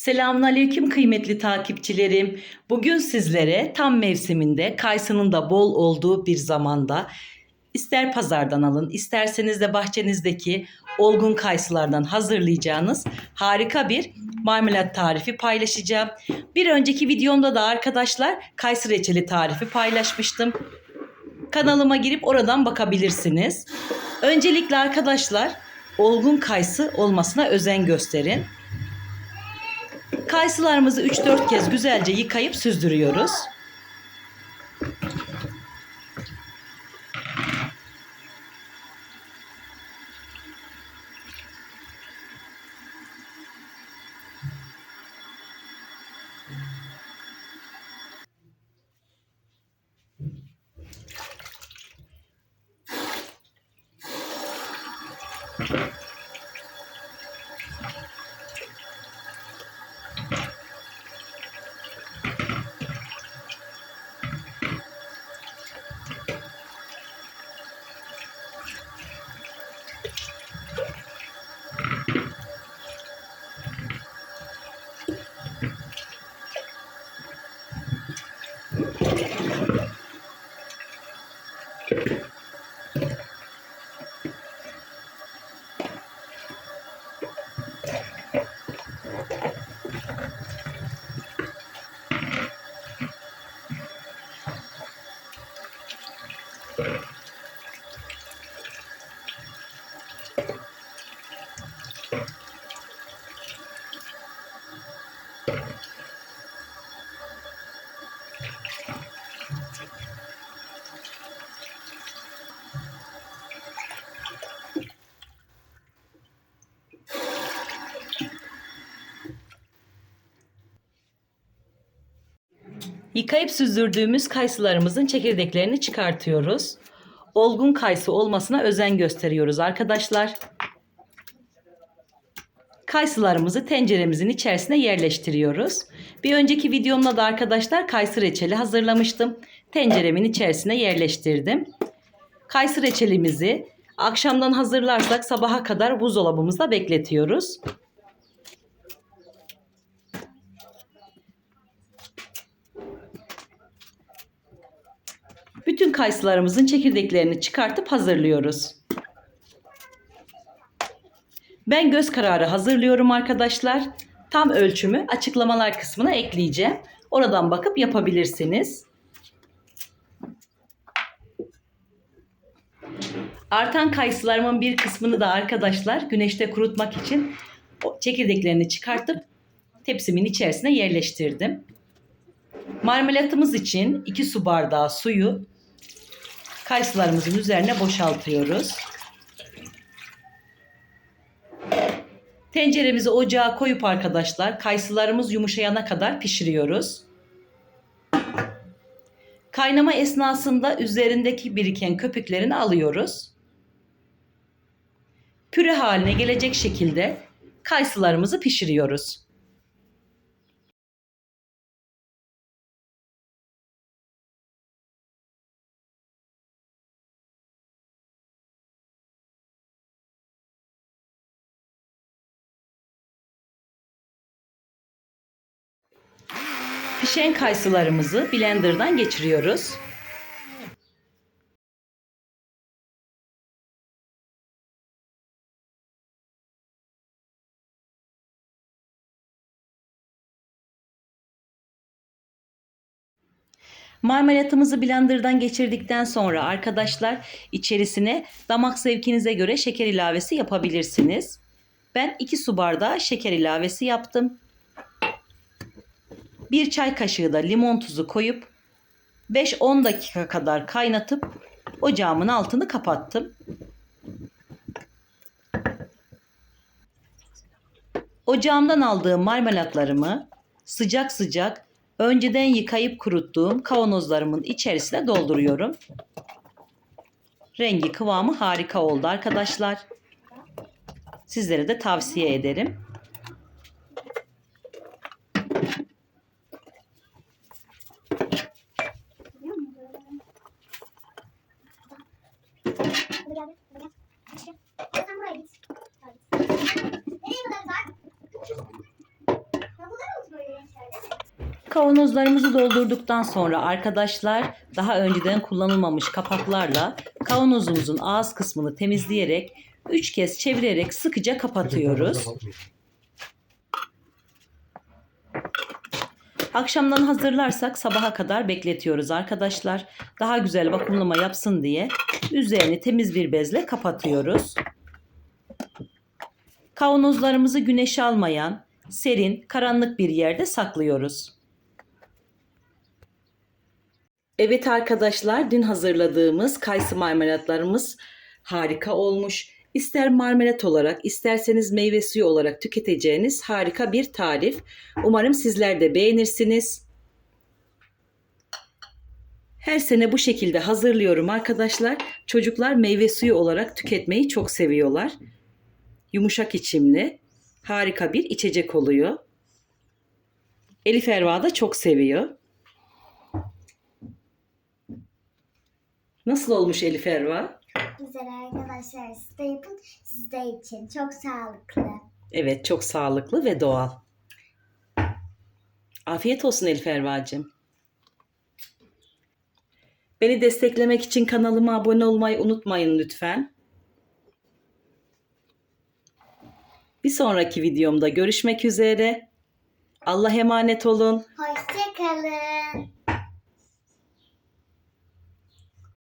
Selamünaleyküm kıymetli takipçilerim. Bugün sizlere tam mevsiminde kayısının da bol olduğu bir zamanda ister pazardan alın, isterseniz de bahçenizdeki olgun kayısılardan hazırlayacağınız harika bir marmelat tarifi paylaşacağım. Bir önceki videomda da arkadaşlar kayısı reçeli tarifi paylaşmıştım. Kanalıma girip oradan bakabilirsiniz. Öncelikle arkadaşlar olgun kayısı olmasına özen gösterin. Kayısılarımızı 3-4 kez güzelce yıkayıp süzdürüyoruz. Yıkayıp süzdürdüğümüz kayısılarımızın çekirdeklerini çıkartıyoruz. Olgun kayısı olmasına özen gösteriyoruz arkadaşlar. Kayısılarımızı tenceremizin içerisine yerleştiriyoruz. Bir önceki videomda da arkadaşlar kayısı reçeli hazırlamıştım. Tenceremin içerisine yerleştirdim. Kayısı reçelimizi akşamdan hazırlarsak sabaha kadar buzdolabımızda bekletiyoruz. Bütün kayısılarımızın çekirdeklerini çıkartıp hazırlıyoruz. Ben göz kararı hazırlıyorum arkadaşlar. Tam ölçümü açıklamalar kısmına ekleyeceğim. Oradan bakıp yapabilirsiniz. Artan kayısılarımın bir kısmını da arkadaşlar güneşte kurutmak için çekirdeklerini çıkartıp tepsimin içerisine yerleştirdim. Marmelatımız için 2 su bardağı suyu kayısılarımızın üzerine boşaltıyoruz. Tenceremizi ocağa koyup arkadaşlar kayısılarımız yumuşayana kadar pişiriyoruz. Kaynama esnasında üzerindeki biriken köpüklerini alıyoruz. Püre haline gelecek şekilde kayısılarımızı pişiriyoruz. Pişen kayısılarımızı blenderdan geçiriyoruz. Marmelatımızı blenderdan geçirdikten sonra arkadaşlar içerisine damak zevkinize göre şeker ilavesi yapabilirsiniz. Ben 2 su bardağı şeker ilavesi yaptım. Bir çay kaşığı da limon tuzu koyup 5-10 dakika kadar kaynatıp ocağımın altını kapattım. Ocağımdan aldığım marmelatlarımı sıcak sıcak önceden yıkayıp kuruttuğum kavanozlarımın içerisine dolduruyorum. Rengi kıvamı harika oldu arkadaşlar. Sizlere de tavsiye ederim. Kavanozlarımızı doldurduktan sonra arkadaşlar daha önceden kullanılmamış kapaklarla kavanozumuzun ağız kısmını temizleyerek 3 kez çevirerek sıkıca kapatıyoruz. Akşamdan hazırlarsak sabaha kadar bekletiyoruz arkadaşlar. Daha güzel vakumlama yapsın diye üzerini temiz bir bezle kapatıyoruz. Kavanozlarımızı güneş almayan, serin, karanlık bir yerde saklıyoruz. Evet arkadaşlar, dün hazırladığımız kayısı marmelatlarımız harika olmuş. İster marmelat olarak, isterseniz meyve suyu olarak tüketeceğiniz harika bir tarif. Umarım sizler de beğenirsiniz. Her sene bu şekilde hazırlıyorum arkadaşlar. Çocuklar meyve suyu olarak tüketmeyi çok seviyorlar. Yumuşak içimli, harika bir içecek oluyor. Elif Erva da çok seviyor. Nasıl olmuş Elif Erva? Güzel arkadaşlar siz de yapın siz de için. Çok sağlıklı. Evet, çok sağlıklı ve doğal. Afiyet olsun Elif Erva'cığım. Beni desteklemek için kanalıma abone olmayı unutmayın lütfen. Bir sonraki videomda görüşmek üzere. Allah emanet olun. Hoşçakalın.